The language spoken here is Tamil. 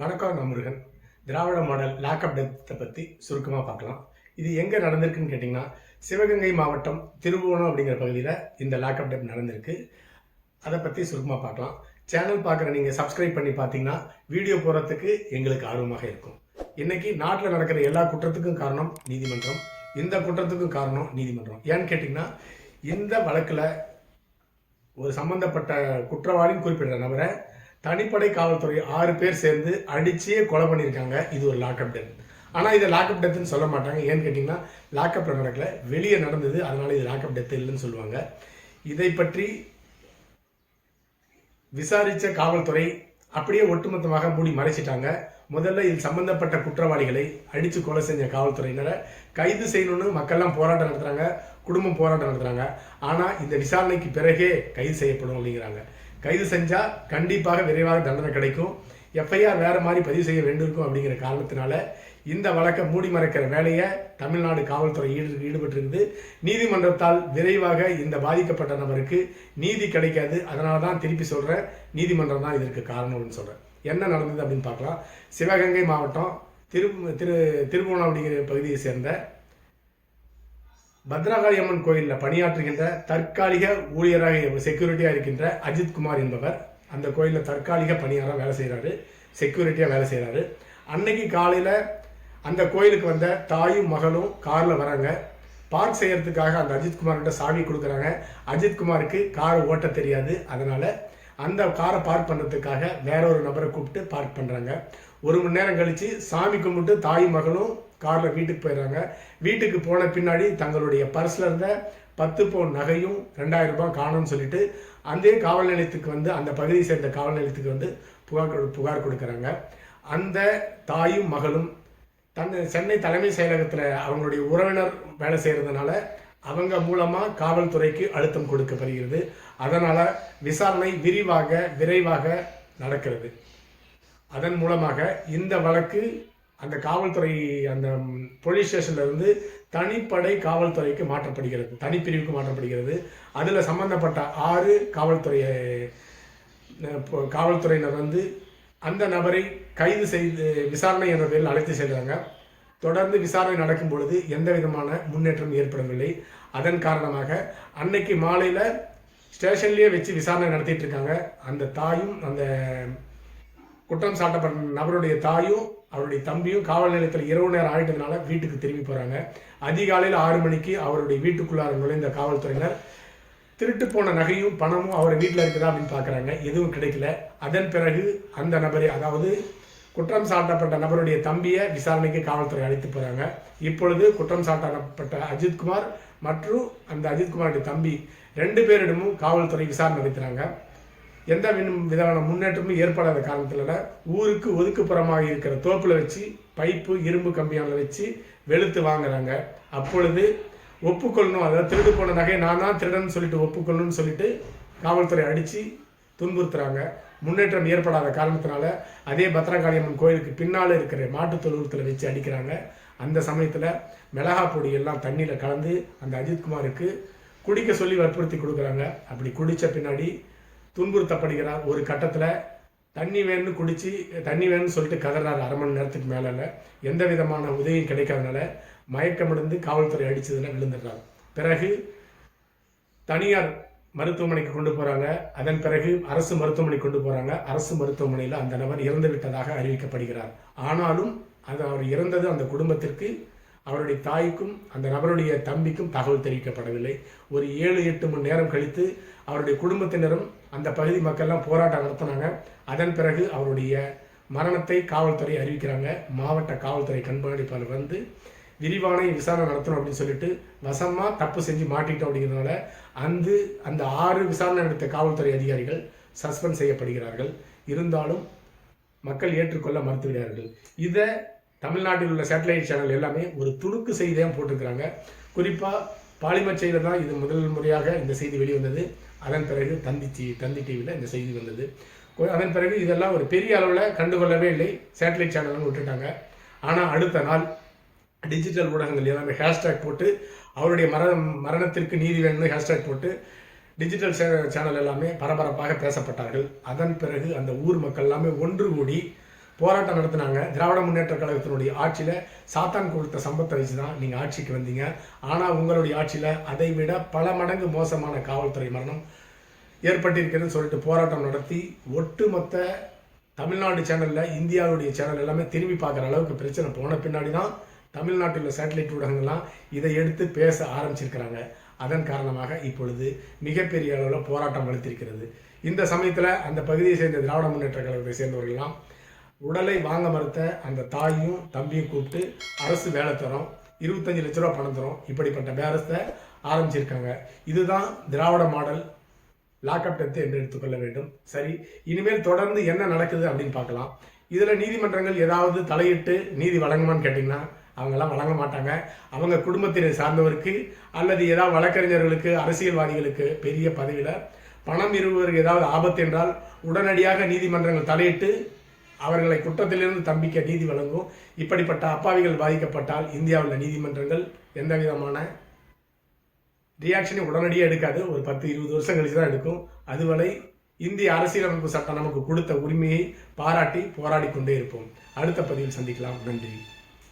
வணக்கம் நான் முருகன். திராவிட மாடல் லேக்கப் டெத்தை பற்றி சுருக்கமாக பார்க்கலாம். இது எங்கே நடந்திருக்குன்னு கேட்டிங்கன்னா சிவகங்கை மாவட்டம் திருபுவனம் அப்படிங்கிற பகுதியில் இந்த லேக்கப் டெப் நடந்திருக்கு. அதை பற்றி சுருக்கமாக பார்க்கலாம். சேனல் பார்க்குற நீங்கள் சப்ஸ்கிரைப் பண்ணி பார்த்தீங்கன்னா வீடியோ போகிறதுக்கு எங்களுக்கு ஆர்வமாக இருக்கும். இன்னைக்கு நாட்டில் நடக்கிற எல்லா குற்றத்துக்கும் காரணம் நீதிமன்றம். இந்த குற்றத்துக்கும் காரணம் நீதிமன்றம். ஏன்னு கேட்டிங்கன்னா இந்த வழக்கில் ஒரு சம்பந்தப்பட்ட குற்றவாளின்னு குறிப்பிட்ட நபரை தனிப்படை காவல்துறை ஆறு பேர் சேர்ந்து அடிச்சே கொலை பண்ணியிருக்காங்க. இது ஒரு லாக்அப் டெத் ஆனால் இதை லாக்அப் டெத்துன்னு சொல்ல மாட்டாங்க. ஏன்னு கேட்டிங்கன்னா லாக்அப் நடக்கல. வெளியே நடந்தது. அதனால இது லாக்அப் டெத் இல்லைன்னு சொல்லுவாங்க. இதை பற்றி விசாரித்த காவல்துறை அப்படியே ஒட்டுமொத்தமாக மூடி மறைச்சிட்டாங்க. முதல்ல இது சம்பந்தப்பட்ட குற்றவாளிகளை அடித்து கொலை செஞ்ச காவல்துறையினரை கைது செய்யணும்னு மக்கள்லாம் போராட்டம் நடத்துகிறாங்க குடும்பம் போராட்டம் நடத்துகிறாங்க ஆனால் இந்த விசாரணைக்கு பிறகே கைது செய்யப்படும் அப்படிங்கிறாங்க. கைது செஞ்சால் கண்டிப்பாக விரைவாக தண்டனை கிடைக்கும். எஃப்ஐஆர் வேறு மாதிரி பதிவு செய்ய வேண்டியிருக்கும் அப்படிங்கிற காரணத்தினால இந்த வழக்கை மூடி மறைக்கிற வேலையை தமிழ்நாடு காவல்துறை ஈடு ஈடுபட்டிருக்குது. நீதிமன்றத்தால் விரைவாக இந்த பாதிக்கப்பட்ட நபருக்கு நீதி கிடைக்காது. அதனால தான் திருப்பி சொல்கிறேன் நீதிமன்றம் தான் இதற்கு காரணம்னு சொல்கிறேன் என்ன நடந்தது அப்படின்னு பார்க்கலாம். சிவகங்கை மாவட்டம் திரு திரு திருபுவனம் அப்படிங்கிற பகுதியை சேர்ந்த பத்ரகாளி அம்மன் கோயிலில் பணியாற்றுகின்ற தற்காலிக ஊழியராக செக்யூரிட்டியாக இருக்கின்ற அஜித் குமார் என்பவர் அந்த கோயிலில் தற்காலிக பணியாராக வேலை செய்கிறாரு செக்யூரிட்டியாக வேலை செய்கிறாரு அன்னைக்கு காலையில் அந்த கோயிலுக்கு வந்த தாயும் மகளும் காரில் வராங்க. பார்க் செய்கிறதுக்காக அந்த அஜித்குமார்கிட்ட சாவி கொடுக்குறாங்க. அஜித்குமாருக்கு காரை ஓட்ட தெரியாது. அதனால் அந்த காரை பார்க் பண்ணுறதுக்காக வேற ஒரு நபரை கூப்பிட்டு பார்க் பண்ணுறாங்க ஒரு மணி நேரம் கழித்து சாமி கும்பிட்டு தாயும் மகளும் காரில் வீட்டுக்கு போயிடுறாங்க வீட்டுக்கு போன பின்னாடி தங்களுடைய பர்ஸில் இருந்த பத்து பவுன் நகையும் ரெண்டாயிரம் ரூபாய் காணும்னு சொல்லிட்டு அந்த காவல் நிலையத்துக்கு வந்து அந்த பகுதியை சேர்ந்த காவல் நிலையத்துக்கு வந்து புகார் கொடு- புகார் கொடுக்குறாங்க. அந்த தாயும் மகளும் தன் சென்னை தலைமை செயலகத்தில் அவங்களுடைய உறவினர் வேலை செய்கிறதுனால அவங்க மூலமாக காவல்துறைக்கு அழுத்தம் கொடுக்கப்படுகிறது. அதனால் விசாரணை விரிவாக விரைவாக நடக்கிறது. அதன் மூலமாக இந்த வழக்கு அந்த காவல்துறை அந்த போலீஸ் ஸ்டேஷன்ல இருந்து தனிப்படை காவல்துறைக்கு மாற்றப்படுகிறது. தனிப்பிரிவுக்கு மாற்றப்படுகிறது. அதில் சம்பந்தப்பட்ட ஆறு காவல்துறை இப்போ காவல்துறையினர் வந்து அந்த நபரை கைது செய்து விசாரணை என்ற பேரில் அழைத்து செல்கிறாங்க தொடர்ந்து விசாரணை நடக்கும் பொழுது எந்த விதமான முன்னேற்றம் ஏற்படவில்லை. அதன் காரணமாக அன்னைக்கு மாலையில் ஸ்டேஷன்லேயே வச்சு விசாரணை நடத்திட்டு இருக்காங்க. அந்த தாயும் அந்த குற்றம் சாட்டப்பட்ட நபருடைய தாயும் அவருடைய தம்பியும் காவல் நிலையத்தில் இரவு நேரம் ஆயிட்டதுனால வீட்டுக்கு திரும்பி போகிறாங்க அதிகாலையில் ஆறு மணிக்கு அவருடைய வீட்டுக்குள்ளார நுழைந்த காவல்துறையினர் திருட்டு போன நகையும் பணமும் அவர் வீட்டில் இருக்குதா அப்படின்னு பார்க்குறாங்க எதுவும் கிடைக்கல. அதன் பிறகு அந்த நபரை அதாவது குற்றம் சாட்டப்பட்ட நபருடைய தம்பியை விசாரணைக்கு காவல்துறை அழைத்து போகிறாங்க இப்பொழுது குற்றம் சாட்டப்பட்ட அஜித்குமார் மற்றும் அந்த அஜித்குமாருடைய தம்பி ரெண்டு பேரிடமும் காவல்துறை விசாரணை நடத்துகிறாங்க எந்த விதமான முன்னேற்றமும் ஏற்படாத காரணத்தினால ஊருக்கு ஒதுக்குப்புறமாக இருக்கிற தோப்பில் வச்சு பைப்பு இரும்பு கம்பியால வச்சு வெளுத்து வாங்குறாங்க. அப்பொழுது ஒப்புக்கொள்ளணும். அதாவது திருடு போன நகையை நான் தான் திருடன்னு சொல்லிட்டு ஒப்புக்கொள்ளணும்னு சொல்லிட்டு காவல்துறை அடித்து துன்புறுத்துறாங்க. முன்னேற்றம் ஏற்படாத காரணத்தினால அதே பத்ரகாளியம்மன் கோயிலுக்கு பின்னால் இருக்கிற மாட்டுத் தொழுவத்தில் வச்சு அடிக்கிறாங்க. அந்த சமயத்தில் மிளகா பொடி எல்லாம் தண்ணியில் கலந்து அந்த அஜித்குமாருக்கு குடிக்க சொல்லி வற்புறுத்தி கொடுக்குறாங்க. அப்படி குடித்த பின்னாடி துன்புறுத்தப்படுகிறார். ஒரு கட்டத்தில் தண்ணி வேணும்னு குடித்து தண்ணி வேணும்னு சொல்லிட்டு கதறாரு அரை மணி நேரத்துக்கு மேலே எந்த விதமான உதவியும் கிடைக்காதனால மயக்கமடைந்து காவல்துறை அடிச்சதுல விழுந்துடுறாங்க பிறகு தனியார் மருத்துவமனைக்கு கொண்டு போகிறாங்க அதன் பிறகு அரசு மருத்துவமனைக்கு கொண்டு போகிறாங்க அரசு மருத்துவமனையில் அந்த நபர் இறந்து விட்டதாக அறிவிக்கப்படுகிறார். ஆனாலும் அது அவர் இறந்தது அந்த குடும்பத்திற்கு அவருடைய தாய்க்கும் அந்த நபருடைய தம்பிக்கும் தகவல் தெரிவிக்கப்படவில்லை. ஒரு ஏழு எட்டு மணி நேரம் கழித்து அவருடைய குடும்பத்தினரும் அந்த பகுதி மக்கள்லாம் போராட்டம் நடத்தினாங்க. அதன் பிறகு அவருடைய மரணத்தை காவல்துறை அறிவிக்கிறாங்க. மாவட்ட காவல்துறை கண்காணிப்பாளர் வந்து விரிவான விசாரணை நடத்தணும் அப்படின்னு சொல்லிட்டு வசமாக தப்பு செஞ்சு மாட்டிட்டோம் அப்படிங்கிறதுனால அந்த அந்த ஆறு விசாரணை நடத்த காவல்துறை அதிகாரிகள் சஸ்பெண்ட் செய்யப்படுகிறார்கள். இருந்தாலும் மக்கள் ஏற்றுக்கொள்ள மறுத்துவிடுகிறார்கள் இதை தமிழ்நாட்டில் உள்ள சேட்டலைட் சேனல் எல்லாமே ஒரு துணுக்கு செய்தியாக போட்டிருக்கிறாங்க. குறிப்பாக பாலிமர் செய்தியில் தான் இது முதல் முறையாக இந்த செய்தி வெளிவந்தது அதன் பிறகு தந்தி டி தந்தி டிவியில் இந்த செய்தி வந்தது. அதன் பிறகு இதெல்லாம் ஒரு பெரிய அளவில் கண்டுகொள்ளவே இல்லை. சேட்டலைட் சேனல்னு விட்டுட்டாங்க. ஆனால் அடுத்த நாள் டிஜிட்டல் ஊடகங்கள் எல்லாமே ஹேஷ்டேக் போட்டு அவருடைய மர மரணத்திற்கு நீதி வேணும்னு ஹேஷ்டேக் போட்டு டிஜிட்டல் சே- சேனல் எல்லாமே பரபரப்பாக பேசப்பட்டார்கள். அதன் பிறகு அந்த ஊர் மக்கள் எல்லாமே ஒன்று கூடி போராட்டம் நடத்தினாங்க. திராவிட முன்னேற்ற கழகத்தினுடைய ஆட்சியில் சாத்தான் கொடுத்த சம்பத்தை வச்சு தான் நீங்கள் ஆட்சிக்கு வந்தீங்க. ஆனால் உங்களுடைய ஆட்சியில் அதை விட பல மடங்கு மோசமான காவல்துறை மரணம் ஏற்பட்டிருக்கிறதுன்னு சொல்லிட்டு போராட்டம் நடத்தி ஒட்டுமொத்த தமிழ்நாடு சேனலில் இந்தியாவுடைய சேனல் எல்லாமே திரும்பி பார்க்குற அளவுக்கு பிரச்சனை போன பின்னாடி தான் தமிழ்நாட்டில் உள்ள சேட்டலைட் ஊடகங்கள்லாம் இதை எடுத்து பேச ஆரம்பிச்சிருக்கிறாங்க. அதன் காரணமாக இப்பொழுது மிகப்பெரிய அளவில் போராட்டம் வலுத்திருக்கிறது இந்த சமயத்தில் அந்த பகுதியை சேர்ந்த திராவிட முன்னேற்ற கழகத்தை சேர்ந்தவர்கள்லாம் உடலை வாங்க மறுத்த அந்த தாயும் தம்பியும் கூப்பிட்டு அரசு வேலை தரோம். இருபத்தஞ்சு லட்ச ரூபா பணம் தரோம். இப்படிப்பட்ட பேரஸ்தை ஆரம்பிச்சிருக்காங்க. இதுதான் திராவிட மாடல் லாக்அப் டெத்து என்று எடுத்துக்கொள்ள வேண்டும். சரி இனிமேல் தொடர்ந்து என்ன நடக்குது அப்படின்னு பார்க்கலாம். இதில் நீதிமன்றங்கள் ஏதாவது தலையிட்டு நீதி வழங்குமான்னு கேட்டிங்கன்னா அவங்கெல்லாம் வழங்க மாட்டாங்க. அவங்க குடும்பத்தினை சார்ந்தவருக்கு அல்லது ஏதாவது வழக்கறிஞர்களுக்கு அரசியல்வாதிகளுக்கு பெரிய பதவியில் பணம் இருவருக்கு ஏதாவது ஆபத்து என்றால் உடனடியாக நீதிமன்றங்கள் தலையிட்டு அவர்களை குற்றத்திலிருந்து தம்பிக்க நீதி வழங்கும். இப்படிப்பட்ட அப்பாவிகள் பாதிக்கப்பட்டால் இந்தியாவில் நீதிமன்றங்கள் எந்த விதமான ரியாக்ஷனை உடனடியாக எடுக்காது. ஒரு பத்து இருபது வருஷம் கழிச்சு தான் எடுக்கும். அதுவரை இந்திய அரசியலமைப்பு சட்டம் நமக்கு கொடுத்த உரிமையை பாராட்டி போராடி கொண்டே இருப்போம். அடுத்த பதிவில் சந்திக்கலாம். நன்றி.